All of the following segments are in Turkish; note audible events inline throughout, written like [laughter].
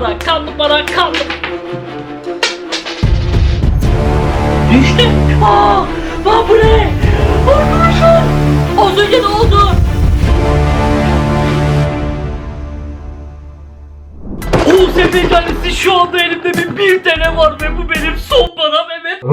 para, kanlı para, kanlı... Düştü. Aa, aa bu ne? Arkadaşlar, az önce ne oldu? O sefercanesi şu anda elimde bir bir tane var ve bu benim son param evet.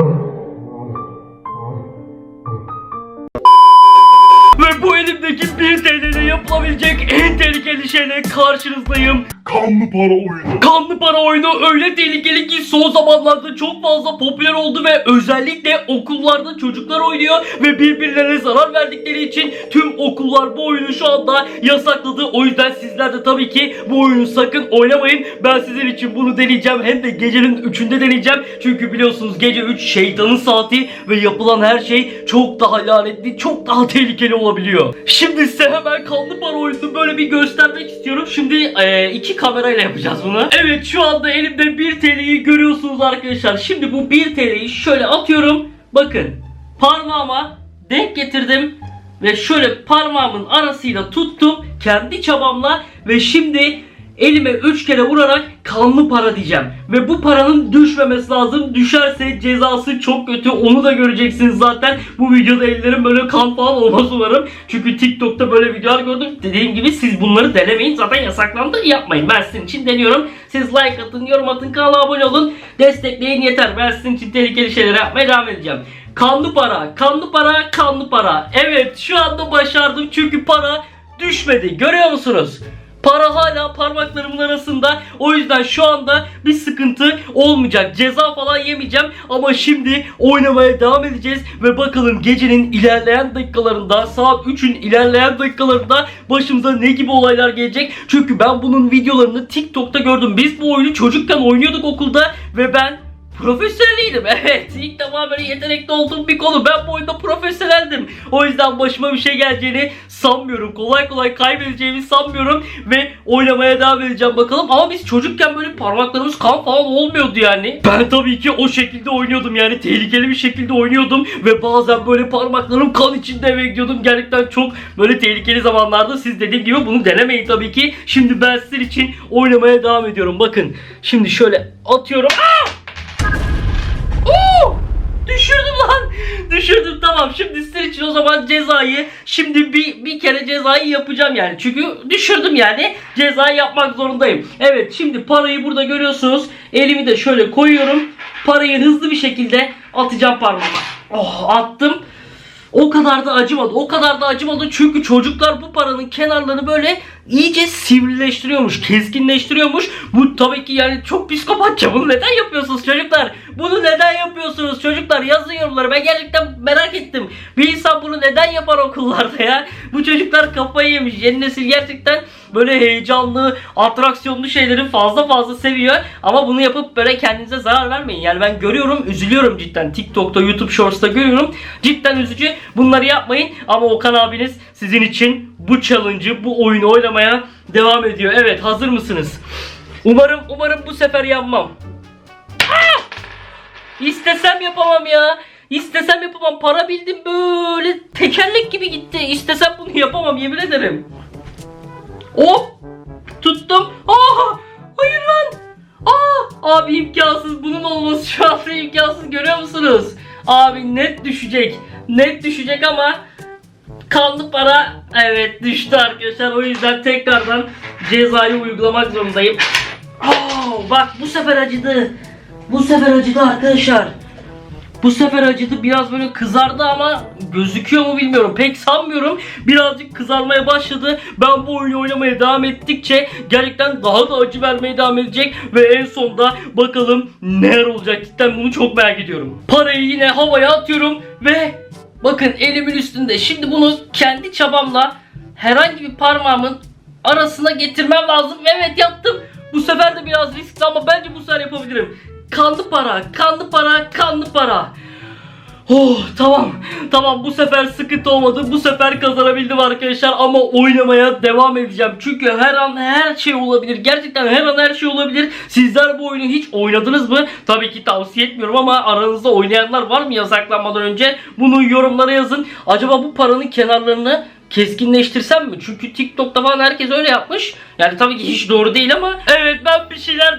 Ve bu elimdeki bir TL'de yapılabilecek en tehlikeli şeyle karşınızdayım. Kanlı para oyunu. Kanlı para oyunu öyle tehlikeli ki son zamanlarda çok fazla popüler oldu ve özellikle okullarda çocuklar oynuyor ve birbirlerine zarar verdikleri için tüm okullar bu oyunu şu anda yasakladı. O yüzden sizler de tabii ki bu oyunu sakın oynamayın. Ben sizin için bunu deneyeceğim hem de gecenin 3'ünde deneyeceğim. Çünkü biliyorsunuz gece 3 şeytanın saati ve yapılan her şey çok daha lanetli, çok daha tehlikeli olabiliyor. Şimdi size hemen kanlı para oyununu böyle bir göstermek istiyorum. Şimdi eee, iki kamerayla yapacağız bunu. Evet şu anda elimde 1 TL'yi görüyorsunuz arkadaşlar. Şimdi bu 1 TL'yi şöyle atıyorum. Bakın parmağıma denk getirdim ve şöyle parmağımın arasıyla tuttum kendi çabamla ve şimdi elime 3 kere vurarak kanlı para diyeceğim. Ve bu paranın düşmemesi lazım. Düşerse cezası çok kötü. Onu da göreceksiniz zaten. Bu videoda ellerim böyle kan falan olmaz umarım. Çünkü TikTok'ta böyle videolar gördüm. Dediğim gibi siz bunları denemeyin. Zaten yasaklandı. Yapmayın. Ben sizin için deniyorum. Siz like atın, yorum atın, kanala abone olun. Destekleyin yeter. Ben sizin için tehlikeli şeyler yapmaya devam edeceğim. Kanlı para, kanlı para, kanlı para. Evet şu anda başardım çünkü para düşmedi. Görüyor musunuz? Para hala parmaklarımın arasında. O yüzden şu anda bir sıkıntı olmayacak. Ceza falan yemeyeceğim. Ama şimdi oynamaya devam edeceğiz. Ve bakalım gecenin ilerleyen dakikalarında saat 3'ün ilerleyen dakikalarında başımıza ne gibi olaylar gelecek. Çünkü ben bunun videolarını TikTok'ta gördüm. Biz bu oyunu çocukken oynuyorduk okulda. Ve ben Profesyoneliydim [laughs] evet. İlk defa böyle yetenekli olduğum bir konu. Ben bu oyunda profesyoneldim. O yüzden başıma bir şey geleceğini sanmıyorum. Kolay kolay kaybedeceğimi sanmıyorum. Ve oynamaya devam edeceğim bakalım. Ama biz çocukken böyle parmaklarımız kan falan olmuyordu yani. Ben tabii ki o şekilde oynuyordum yani. Tehlikeli bir şekilde oynuyordum. Ve bazen böyle parmaklarım kan içinde eve gidiyordum. Gerçekten çok böyle tehlikeli zamanlarda. Siz dediğim gibi bunu denemeyin tabii ki. Şimdi ben sizin için oynamaya devam ediyorum. Bakın. Şimdi şöyle atıyorum. Aa! Düşürdüm lan. Düşürdüm tamam. Şimdi sizin için o zaman cezayı şimdi bir bir kere cezayı yapacağım yani. Çünkü düşürdüm yani. Cezayı yapmak zorundayım. Evet şimdi parayı burada görüyorsunuz. Elimi de şöyle koyuyorum. Parayı hızlı bir şekilde atacağım parmağıma. Oh attım. O kadar da acımadı. O kadar da acımadı çünkü çocuklar bu paranın kenarlarını böyle iyice sivrileştiriyormuş, keskinleştiriyormuş. Bu tabii ki yani çok psikopatça. Bunu neden yapıyorsunuz çocuklar? Bunu neden yapıyorsunuz çocuklar? Yazın yorumlara. Ben gerçekten merak ettim. Bir insan bunu neden yapar okullarda ya? Bu çocuklar kafayı yemiş. Yeni nesil gerçekten böyle heyecanlı, atraksiyonlu şeyleri fazla fazla seviyor. Ama bunu yapıp böyle kendinize zarar vermeyin. Yani ben görüyorum, üzülüyorum cidden. TikTok'ta, YouTube Shorts'ta görüyorum. Cidden üzücü. Bunları yapmayın. Ama Okan abiniz sizin için bu challenge'ı, bu oyunu oynamaya devam ediyor. Evet, hazır mısınız? Umarım, umarım bu sefer yanmam. Ah! İstesem yapamam ya. İstesem yapamam. Para bildim böyle tekerlek gibi gitti. İstesem bunu yapamam yemin ederim. Hop! Tuttum. Aa! Hayır lan! Aa! Abi imkansız bunun olması şu anda imkansız görüyor musunuz? Abi net düşecek. Net düşecek ama kanlı para evet düştü arkadaşlar. O yüzden tekrardan cezayı uygulamak zorundayım. Aa, bak bu sefer acıdı. Bu sefer acıdı arkadaşlar. Bu sefer acıdı biraz böyle kızardı ama gözüküyor mu bilmiyorum. Pek sanmıyorum. Birazcık kızarmaya başladı. Ben bu oyunu oynamaya devam ettikçe gerçekten daha da acı vermeye devam edecek. Ve en sonda bakalım neler olacak. Cidden bunu çok merak ediyorum. Parayı yine havaya atıyorum ve bakın elimin üstünde. Şimdi bunu kendi çabamla herhangi bir parmağımın arasına getirmem lazım. Evet yaptım. Bu sefer de biraz riskli ama bence bu sefer yapabilirim. Kanlı para, kanlı para, kanlı para. Oh tamam. Tamam bu sefer sıkıntı olmadı. Bu sefer kazanabildim arkadaşlar ama oynamaya devam edeceğim. Çünkü her an her şey olabilir. Gerçekten her an her şey olabilir. Sizler bu oyunu hiç oynadınız mı? Tabii ki tavsiye etmiyorum ama aranızda oynayanlar var mı yasaklanmadan önce? Bunu yorumlara yazın. Acaba bu paranın kenarlarını keskinleştirsem mi? Çünkü TikTok'ta falan herkes öyle yapmış. Yani tabii ki hiç doğru değil ama evet ben bir şeyler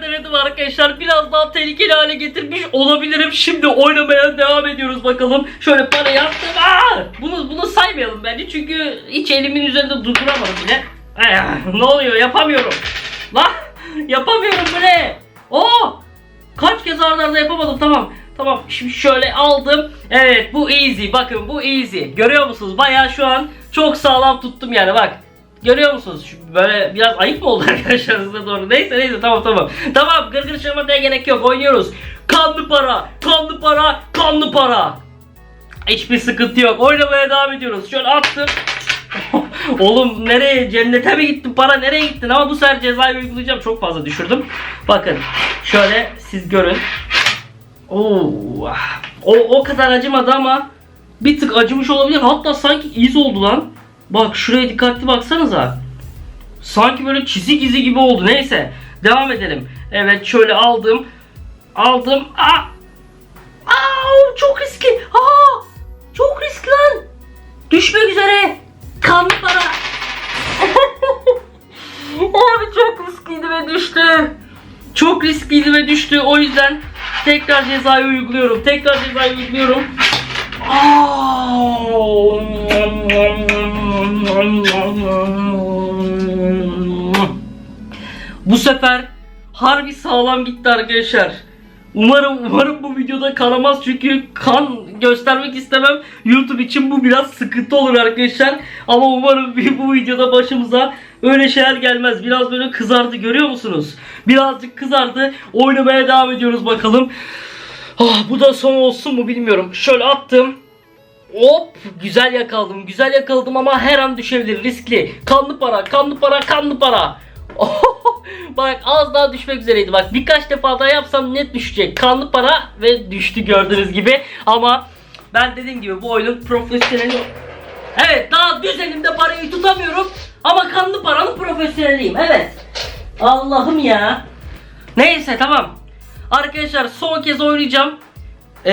arkadaşlar biraz daha tehlikeli hale getirmiş olabilirim. Şimdi oynamaya devam ediyoruz bakalım. Şöyle parayı attım. Aa! Bunu, bunu saymayalım bence çünkü hiç elimin üzerinde durduramadım bile. Ay, ne oluyor yapamıyorum. Lan yapamıyorum bu ne? Oo! Kaç kez arda arda yapamadım tamam. Tamam şimdi şöyle aldım. Evet bu easy bakın bu easy. Görüyor musunuz? Bayağı şu an çok sağlam tuttum yani bak. Görüyor musunuz? Şu Böyle biraz ayıp mı oldu [laughs] arkadaşlar size doğru? Neyse neyse tamam tamam. Tamam gırgır şamataya gerek yok oynuyoruz. Kanlı para, kanlı para, kanlı para. Hiçbir sıkıntı yok. Oynamaya devam ediyoruz. Şöyle attım. [laughs] Oğlum nereye? Cennete mi gittin? Para nereye gittin? Ama bu sefer cezayı uygulayacağım. Çok fazla düşürdüm. Bakın. Şöyle siz görün. Ah. O, o kadar acımadı ama bir tık acımış olabilir. Hatta sanki iz oldu lan. Bak şuraya dikkatli baksanıza. Sanki böyle çizik izi gibi oldu. Neyse. Devam edelim. Evet şöyle aldım. Aldım. Aa! Aa, çok riskli. Aa! Çok riskli lan. Düşmek üzere. Kanlı para. [laughs] Abi çok riskliydi ve düştü. Çok riskliydi ve düştü. O yüzden tekrar cezayı uyguluyorum. Tekrar cezayı uyguluyorum. Bu sefer harbi sağlam gitti arkadaşlar. Umarım umarım bu videoda kanamaz çünkü kan göstermek istemem. YouTube için bu biraz sıkıntı olur arkadaşlar. Ama umarım bu videoda başımıza öyle şeyler gelmez. Biraz böyle kızardı görüyor musunuz? Birazcık kızardı. Oynamaya devam ediyoruz bakalım. Ah, bu da son olsun mu bilmiyorum. Şöyle attım. Hop güzel yakaladım güzel yakaladım ama her an düşebilir riskli. Kanlı para kanlı para kanlı para. [laughs] Bak az daha düşmek üzereydi bak birkaç defa daha yapsam net düşecek. Kanlı para ve düştü gördüğünüz gibi ama ben dediğim gibi bu oyunun profesyoneli Evet daha düz elimde parayı tutamıyorum ama kanlı paranın profesyoneliyim evet. Allah'ım ya. Neyse tamam. Arkadaşlar son kez oynayacağım. Ee,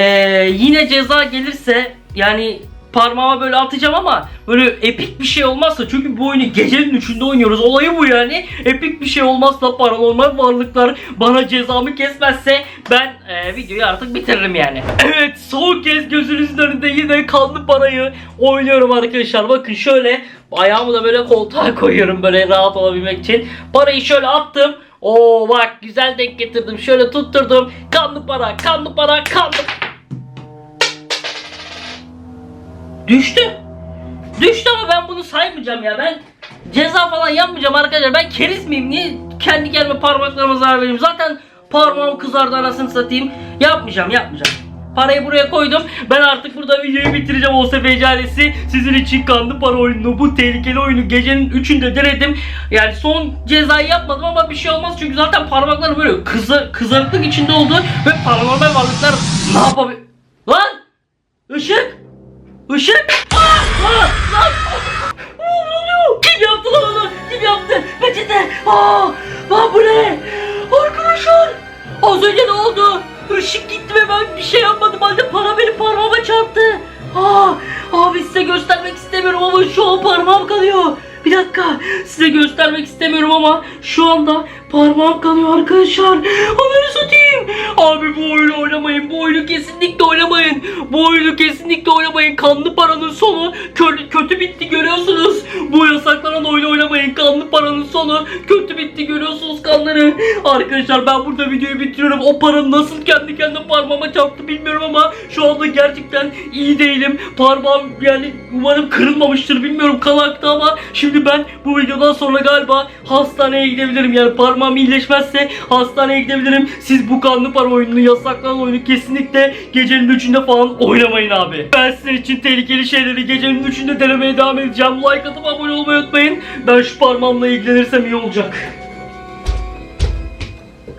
yine ceza gelirse yani parmağıma böyle atacağım ama böyle epik bir şey olmazsa çünkü bu oyunu gecenin üçünde oynuyoruz olayı bu yani epik bir şey olmazsa paranormal varlıklar bana cezamı kesmezse ben e, videoyu artık bitiririm yani. [laughs] Evet son kez gözünüzün önünde yine kanlı parayı oynuyorum arkadaşlar bakın şöyle ayağımı da böyle koltuğa [laughs] koyuyorum böyle rahat olabilmek için parayı şöyle attım Oo bak güzel denk getirdim. Şöyle tutturdum. Kanlı para, kanlı para, kanlı... Düştü. Düştü ama ben bunu saymayacağım ya. Ben ceza falan yapmayacağım arkadaşlar. Ben keriz miyim? Niye kendi kendime parmaklarıma zarar vereyim? Zaten parmağım kızardı anasını satayım. Yapmayacağım, yapmayacağım. Parayı buraya koydum. Ben artık burada videoyu bitireceğim o ailesi. Sizin için kanlı para oyununu, bu tehlikeli oyunu gecenin 3'ünde denedim. Yani son cezayı yapmadım ama bir şey olmaz çünkü zaten parmaklarım böyle kızı, kızarıklık içinde oldu ve paranormal varlıklar ne yapabilir? Lan! Işık! Işık! Aa! Aa! Lan! Oluyor? Kim yaptı lan onu? Kim yaptı? Peçete! Aa! Aa bu ne? Arkadaşlar! Az önce ne oldu? Işık gitti ve ben bir şey yapmadım halde para benim parmağıma çarptı. Aa! Abi size göstermek istemiyorum ama şu an parmağım kalıyor. Bir dakika size göstermek istemiyorum ama şu anda parmağım kalıyor arkadaşlar. Onları satayım. Abi bu oyunu oynamayın. Bu oyunu kesinlikle oynamayın. Bu oyunu kesinlikle oynamayın. Kanlı paranın sonu kötü, kötü bitti görüyorsunuz. Oynamayın. Kanlı paranın sonu kötü bitti görüyorsunuz kanları. Arkadaşlar ben burada videoyu bitiriyorum. O paranın nasıl kendi kendine parmağıma çarptı bilmiyorum ama şu anda gerçekten iyi değilim. Parmağım yani umarım kırılmamıştır bilmiyorum kalaktı ama şimdi ben bu videodan sonra galiba hastaneye gidebilirim. Yani parmağım iyileşmezse hastaneye gidebilirim. Siz bu kanlı para oyununu yasaklanan oyunu kesinlikle gecenin 3'ünde falan oynamayın abi. Ben sizin için tehlikeli şeyleri gecenin 3'ünde denemeye devam edeceğim. Like atıp abone olmayı unutmayın. Ben şu parmağımla ilgilenirsem iyi olacak.